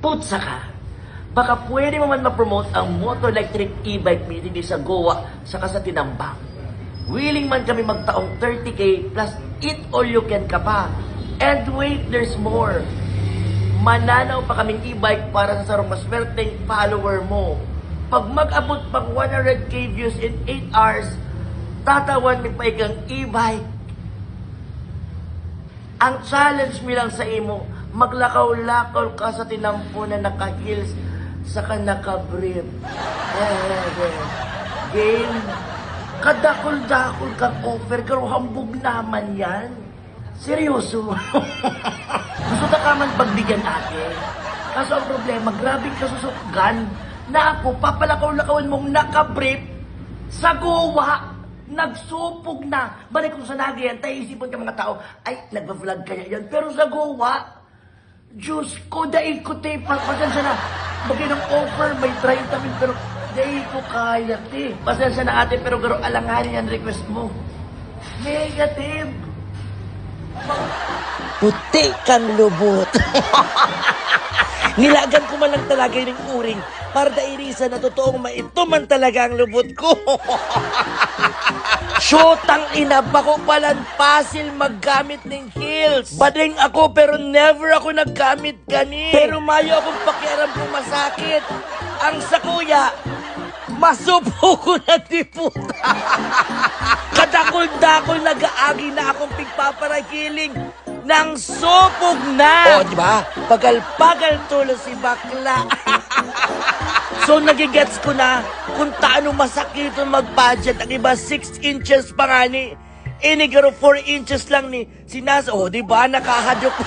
Putsa ka! Baka pwede mo man ma-promote ang motor electric e-bike meeting sa Goa saka sa Tinambang. Willing man kami magtaong 30k plus eat all you can ka pa. And wait, there's more. Mananaw pa kaming e-bike para sa sarong maswerteng follower mo. Pag mag-abot pang 100k views in 8 hours, tatawan mi pa ikang e-bike. Ang challenge mi lang sa imo, maglakaw-lakaw ka sa tinampo na naka-heels saka naka-brief. Eh, Game, kadakol-dakol kang offer, pero hambog naman yan. Seryoso. Gusto na ka man pagbigyan natin. Kaso ang problema, grabing kasusukgan na ako, papalakaw-lakawan mong naka-brief sa Goa. Nagsupog na. Balik kung sa Nagayan, tayo isipon ka mga tao, ay, nagpa-vlog kaya yan. Pero sa Goa, Diyos ko, dahil ko te, pa- pasensya na. Bagay ng offer, may 30 mil, pero dahil ko kaya te. Pasensya na ate, pero garo alanganin ang request mo. Negative. Puti kang lubot. Nilagan ko man lang talaga yung uring para dairisa na totoong maito man talaga ang lubot ko. Shotang ina ba ko palang pasil maggamit ng heels. Bading ako pero never ako naggamit gani. Pero mayo akong pakiaram kung masakit. Ang sa kuya, masupo ko na di puta. Kadakol-dakol nag-aagi na akong pigpaparagiling nang supog na. O, di ba? Pagal-pagal tulo si bakla. so, nagigets ko na kung taano masakit mag-budget. Ang iba, 6 inches pa nga ni. Inigaro 4 inches lang ni Sinas. O, di ba? Nakahadyo ko.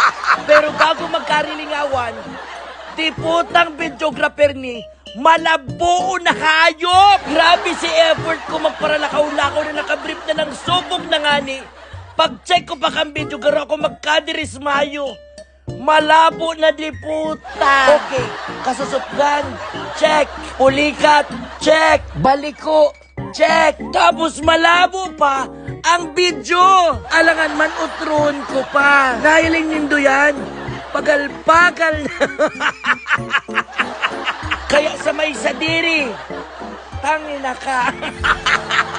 Pero bago magkarilingawan, di putang videographer ni Malabo na hayop! Grabe si effort ko magparalakaw-lakaw na nakabrief na ng subog na nga ni. Pag-check ko pa kang video, garo ako magkadiris mayo. Malabo na di puta. Okay, kasusupgan, check. Pulikat, check. Baliko, check. Tapos malabo pa ang video. Alangan man utron ko pa. Nahiling nindo yan. Pagal-pagal Kaya sa may sadiri, tangina ka.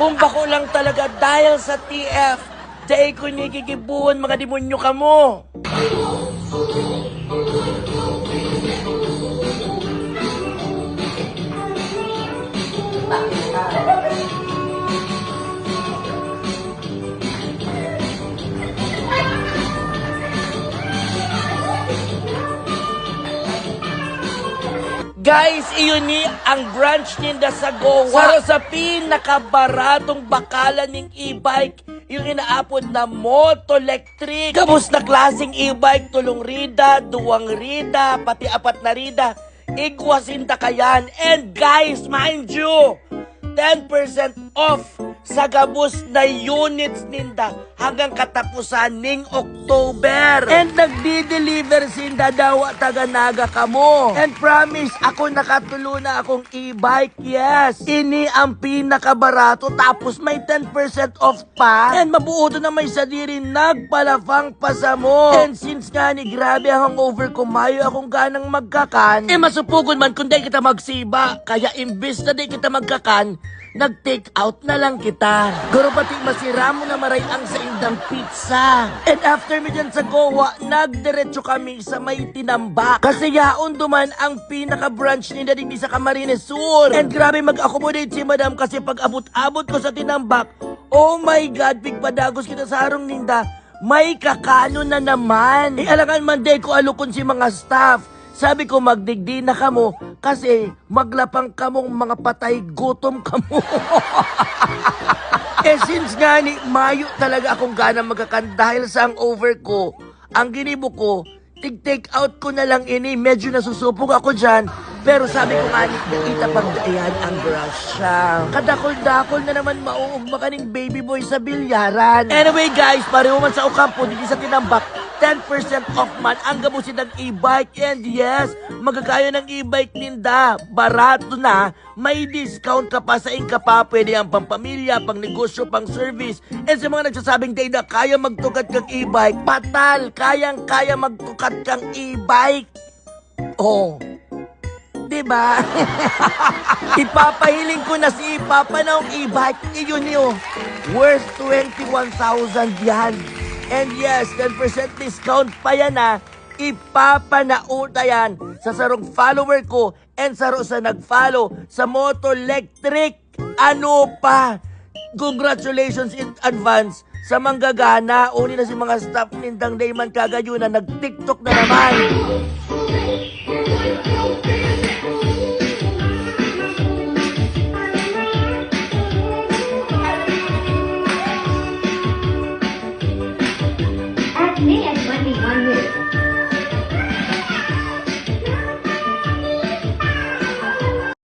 Kung bako lang talaga dahil sa TF, dahil ko nigigibuhan mga demonyo ka mo. Guys, iyon ni ang branch ninda sa. Para sa pinakabaratong bakalan ng e-bike, yung inaapod na Moto Electric. Kabus na klaseng e-bike, tulong rida, duwang rida, pati apat na rida. Igwasin ta kayan. And guys, mind you, 10% off sa gabos na units ninda hanggang katapusan ning October. And nagdi-deliver sinda daw taga naga kamo. And promise, ako nakatulo na akong e-bike, yes. Ini ang pinakabarato tapos may 10% off pa. And mabuo na may sadiri nagpalafang pasamo. And since nga ni grabe ang hangover ko, mayo akong ganang magkakan. Eh masupugod man kung di kita magsiba. Kaya imbis na di kita magkakan, nag-take out na lang kita. Guro pati masira mo na maray ang sa indang pizza. And after mi dyan sa Goa, nagdiretso kami sa may tinambak. Kasi yaon duman ang pinaka-branch ni Daddy sa Camarines Sur. And grabe mag-accommodate si Madam kasi pag abot-abot ko sa tinambak, oh my God, big padagos kita sa harong ninda. May kakano na naman. Eh, alangan man day ko alukon si mga staff. Sabi ko magdigdi na kamo kasi maglapang kamong mga patay gutom kamo. eh since nga ni Mayo talaga akong gana magkakan dahil sa ang over ko, ang ginibo ko, tig-take out ko na lang ini, medyo nasusupog ako dyan. Pero sabi ko nga nakita pag ayan ang grasya. Kadakol-dakol na naman mauugma ka baby boy sa bilyaran. Anyway guys, pareho man sa Ocampo, dito sa Tinambak, 10% off man ang gamusin ng e-bike. And yes, magagaya ng e-bike ninda. Barato na, may discount ka pa sa inka pa. Pwede ang pampamilya, pang negosyo, pang service. And sa mga nagsasabing, day na kaya magtukat kang e-bike, patal, kayang-kaya magtukat kang e-bike. Oh, Diba? Ipapahiling ko na si Papa ng e-bike. Iyon yun. Worth 21,000 yan. And yes, 10% discount pa yan ha. Ipapanauta yan sa sarong follower ko and saro sa nag-follow sa Moto Electric. Ano pa? Congratulations in advance sa manggagana. Uni na si mga staff nindang Dayman Kagayuna nag-tiktok na naman.